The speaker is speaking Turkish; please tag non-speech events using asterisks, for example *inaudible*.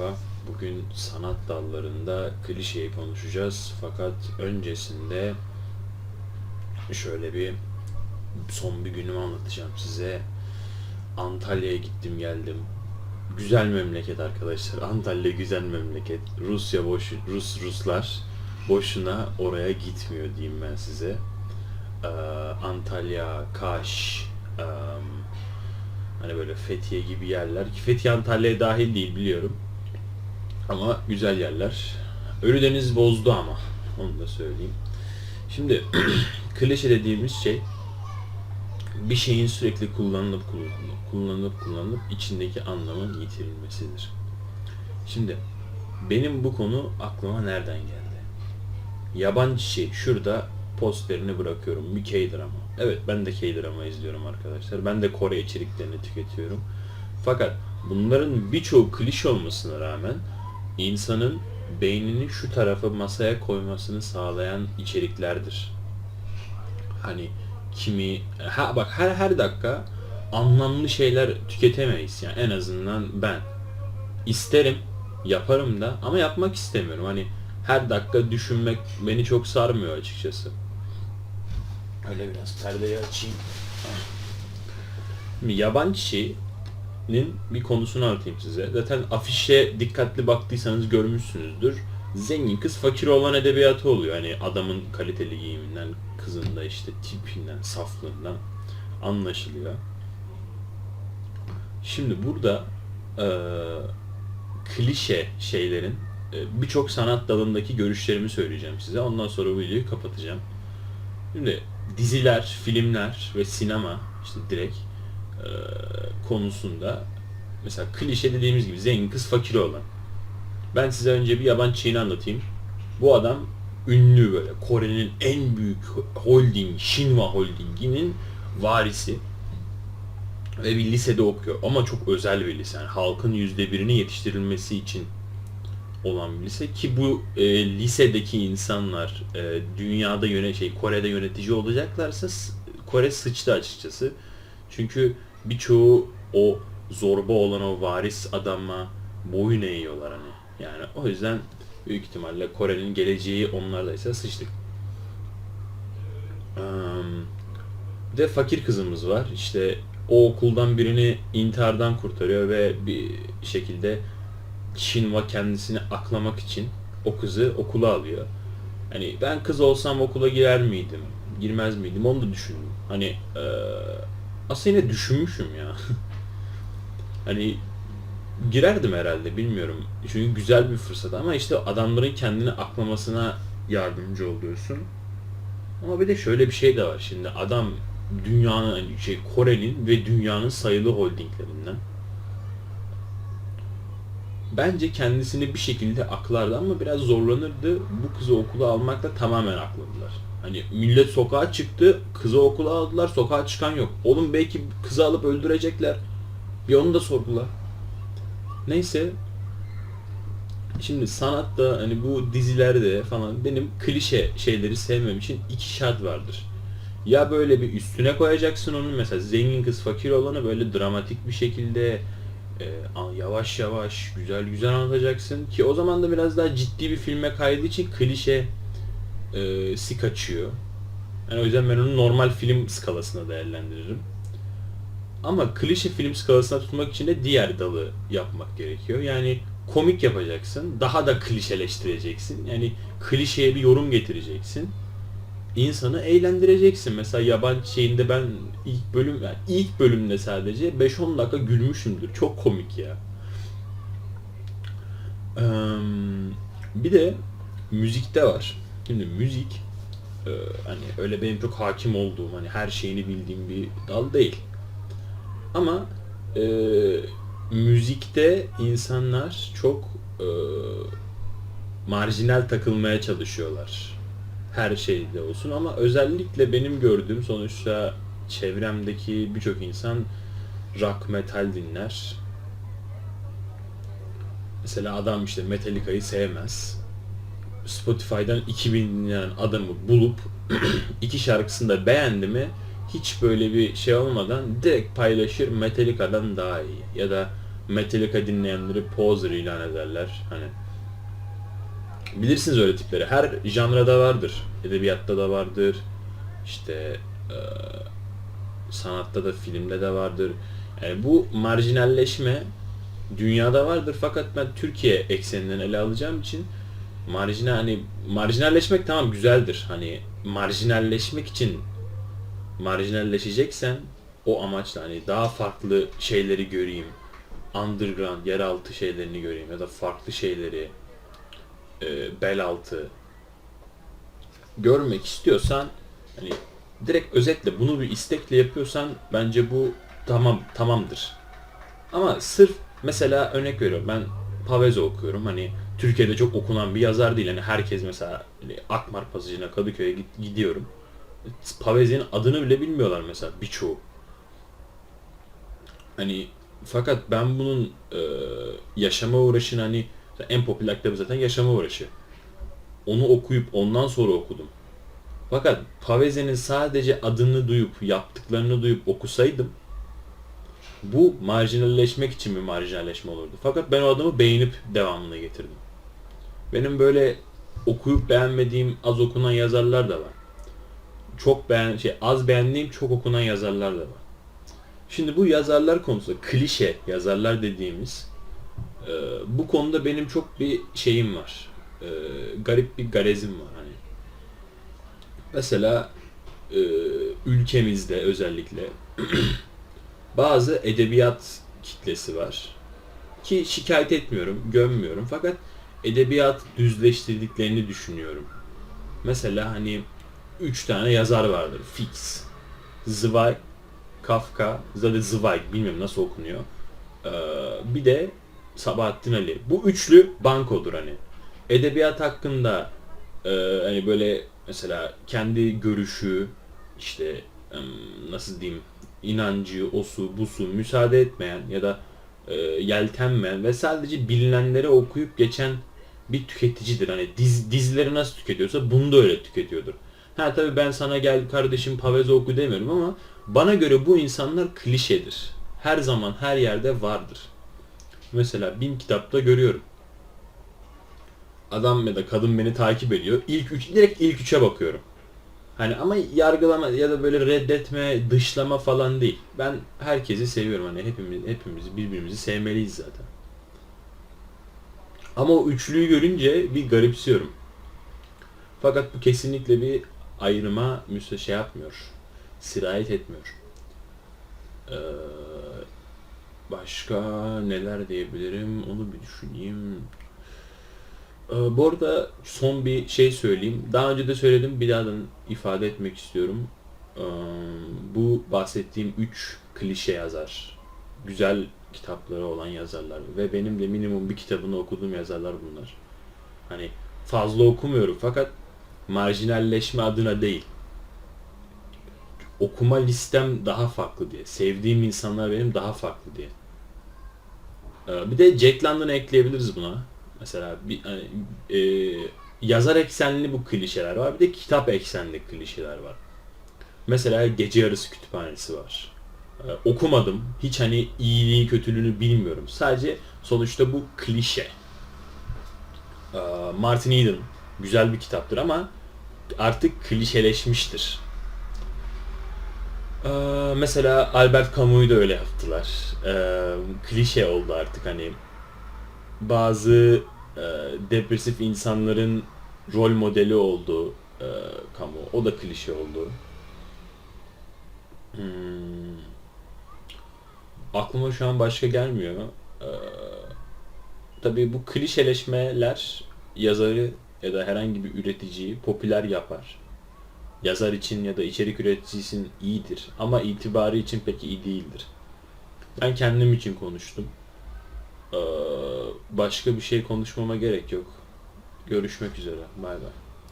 Merhaba. Bugün sanat dallarında klişeyi konuşacağız. Fakat öncesinde şöyle bir son bir günümü anlatacağım size. Antalya'ya gittim geldim. Güzel memleket arkadaşlar. Antalya güzel memleket. Rusya boş Rus Ruslar boşuna oraya gitmiyor diyeyim ben size. Ee, Antalya, Kaş, em, Hani böyle Fethiye gibi yerler ki Fethiye Antalya'ya dahil değil biliyorum. Ama güzel yerler. Ölüdeniz bozdu ama. Onu da söyleyeyim. Şimdi *clears throat* klişe dediğimiz şey bir şeyin sürekli kullanılıp kullanılıp kullanılıp kullanılıp içindeki anlamın yitirilmesidir. Şimdi benim bu konu aklıma nereden geldi? Yabancı şey şurada posterini bırakıyorum. Bir K-drama. Evet ben de K-drama izliyorum arkadaşlar. Ben de Kore içeriklerini tüketiyorum. Fakat bunların birçoğu klişe olmasına rağmen insanın beynini şu tarafa masaya koymasını sağlayan içeriklerdir. Hani kimi ha bak her her dakika anlamlı şeyler tüketemeyiz yani en azından ben isterim yaparım da ama yapmak istemiyorum. Hani her dakika düşünmek beni çok sarmıyor açıkçası. Öyle biraz perdeyi açayım. Şimdi yabancı şeyin bir konusunu anlatayım size. Zaten afişe dikkatli baktıysanız görmüşsünüzdür. Zengin kız fakir olan edebiyatı oluyor. Hani adamın kaliteli giyiminden, kızın da işte tipinden, saflığından anlaşılıyor. Şimdi burada eee, klişe şeylerin e, birçok sanat dalındaki görüşlerimi söyleyeceğim size. Ondan sonra bu videoyu kapatacağım. Şimdi diziler, filmler ve sinema işte direkt e, konusunda mesela klişe dediğimiz gibi zengin kız fakir olan. Ben size önce bir yabancı şeyini anlatayım. Bu adam ünlü böyle Kore'nin en büyük holding, Shinwa Holding'inin varisi ve bir lisede okuyor ama çok özel bir lise. Yani halkın yüzde birini yetiştirilmesi için olan bir lise ki bu e, lisedeki insanlar e, dünyada yöne şey Kore'de yönetici olacaklarsa Kore sıçtı açıkçası. Çünkü birçoğu o zorba olan o varis adama boyun eğiyorlar hani. Yani o yüzden büyük ihtimalle Kore'nin geleceği onlardaysa sıçtık. Bir de fakir kızımız var. İşte o okuldan birini intihardan kurtarıyor ve bir şekilde Shinwa kendisini aklamak için o kızı okula alıyor. Hani ben kız olsam okula girer miydim? Girmez miydim? Onu da düşündüm. Hani eee aslında yine düşünmüşüm ya. *laughs* hani girerdim herhalde bilmiyorum. Çünkü güzel bir fırsat ama işte adamların kendini aklamasına yardımcı oluyorsun. Ama bir de şöyle bir şey de var. Şimdi adam dünyanın hani şey Kore'nin ve dünyanın sayılı holdinglerinden. Bence kendisini bir şekilde aklardı ama biraz zorlanırdı. Bu kızı okula almakla tamamen akladılar. Hani millet sokağa çıktı, kızı okula aldılar, sokağa çıkan yok. Oğlum belki kızı alıp öldürecekler. Bir onu da sordular. Neyse. Şimdi sanatta hani bu dizilerde falan benim klişe şeyleri sevmem için iki şart vardır. Ya böyle bir üstüne koyacaksın onun mesela zengin kız fakir olanı böyle dramatik bir şekilde e, yavaş yavaş güzel güzel anlatacaksın ki o zaman da biraz daha ciddi bir filme kaydığı için klişe e, si kaçıyor. Yani o yüzden ben onu normal film skalasına değerlendiririm. Ama klişe film skalasına tutmak için de diğer dalı yapmak gerekiyor. Yani komik yapacaksın, daha da klişeleştireceksin. Yani klişeye bir yorum getireceksin. İnsanı eğlendireceksin. Mesela yabancı şeyinde ben ilk bölüm yani ilk bölümde sadece 5-10 dakika gülmüşümdür. Çok komik ya. Bir de müzikte var. Şimdi müzik e, hani öyle benim çok hakim olduğum hani her şeyini bildiğim bir dal değil. Ama e, müzikte insanlar çok e, marjinal takılmaya çalışıyorlar. Her şeyde olsun ama özellikle benim gördüğüm sonuçta çevremdeki birçok insan rock metal dinler. Mesela adam işte Metallica'yı sevmez. Spotify'dan 2000 dinleyen adamı bulup *clears throat* iki şarkısını da beğendi mi hiç böyle bir şey olmadan direkt paylaşır Metallica'dan daha iyi. Ya da Metallica dinleyenleri poser ilan ederler. Hani bilirsiniz öyle tipleri. Her janrada vardır. Edebiyatta da vardır. İşte e, sanatta da filmde de vardır. Yani bu marjinalleşme dünyada vardır fakat ben Türkiye ekseninden ele alacağım için marjinal hani marjinalleşmek tamam güzeldir. Hani marjinalleşmek için marjinalleşeceksen o amaçla hani daha farklı şeyleri göreyim. Underground, yeraltı şeylerini göreyim ya da farklı şeyleri e, bel altı görmek istiyorsan hani direkt özetle bunu bir istekle yapıyorsan bence bu tamam tamamdır. Ama sırf mesela örnek veriyorum ben Pavese okuyorum hani Türkiye'de çok okunan bir yazar değil hani herkes mesela hani Akmar Pasajı'na Kadıköy'e gidiyorum. Pavese'nin adını bile bilmiyorlar mesela birçoğu. Hani fakat ben bunun e, yaşama uğraşını hani en popüler kitabı zaten yaşama uğraşı. Onu okuyup ondan sonra okudum. Fakat Pavese'nin sadece adını duyup, yaptıklarını duyup okusaydım bu marjinalleşmek için bir marjinalleşme olurdu. Fakat ben o adamı beğenip devamını getirdim. Benim böyle okuyup beğenmediğim az okunan yazarlar da var. Çok beğen şey az beğendiğim çok okunan yazarlar da var. Şimdi bu yazarlar konusunda klişe yazarlar dediğimiz e, bu konuda benim çok bir şeyim var. E, garip bir garezim var hani. Mesela e, ülkemizde özellikle *clears throat* bazı edebiyat kitlesi var. Ki şikayet etmiyorum, gömmüyorum fakat edebiyat düzleştirdiklerini düşünüyorum. Mesela hani üç tane yazar vardır. Fix. Zweig, Kafka, zaten Zweig bilmiyorum nasıl okunuyor. Ee, bir de Sabahattin Ali. Bu üçlü bankodur hani. Edebiyat hakkında e, hani böyle mesela kendi görüşü işte nasıl diyeyim inancı, osu, busu müsaade etmeyen ya da e, yeltenmeyen ve sadece bilinenleri okuyup geçen bir tüketicidir. Hani diz, dizileri nasıl tüketiyorsa bunu da öyle tüketiyordur. Ha tabii ben sana gel kardeşim Pavese oku demiyorum ama bana göre bu insanlar klişedir. Her zaman her yerde vardır. Mesela bin kitapta görüyorum. Adam ya da kadın beni takip ediyor. İlk üç, direkt ilk üçe bakıyorum. Hani ama yargılama ya da böyle reddetme, dışlama falan değil. Ben herkesi seviyorum hani hepimiz hepimiz birbirimizi sevmeliyiz zaten. Ama o üçlüyü görünce bir garipsiyorum. Fakat bu kesinlikle bir ayrıma müse şey yapmıyor. Sirayet etmiyor. Ee, başka neler diyebilirim onu bir düşüneyim. Ee, bu arada son bir şey söyleyeyim. Daha önce de söyledim, bir daha da ifade etmek istiyorum. Ee, bu bahsettiğim 3 klişe yazar. Güzel kitapları olan yazarlar. Ve benim de minimum bir kitabını okuduğum yazarlar bunlar. Hani fazla okumuyorum fakat marjinalleşme adına değil. Okuma listem daha farklı diye. Sevdiğim insanlar benim daha farklı diye. Ee, bir de Jack London'ı ekleyebiliriz buna. Mesela bir hani, e, yazar eksenli bu klişeler var. Bir de kitap eksenli klişeler var. Mesela Gece Yarısı Kütüphanesi var. Ee, okumadım. Hiç hani iyiliği kötülüğünü bilmiyorum. Sadece sonuçta bu klişe. Ee, Martin Eden güzel bir kitaptır ama artık klişeleşmiştir. Ee, mesela Albert Camus'u da öyle yaptılar. Klişe oldu artık hani bazı e, depresif insanların rol modeli oldu e, kamu. O da klişe oldu. Hmm. Aklıma şu an başka gelmiyor. Ee, tabii bu klişeleşmeler yazarı ya da herhangi bir üreticiyi popüler yapar. Yazar için ya da içerik üreticisi iyidir ama itibarı için pek iyi değildir. Ben kendim için konuştum. Ee, başka bir şey konuşmama gerek yok. Görüşmek üzere. Bay bay.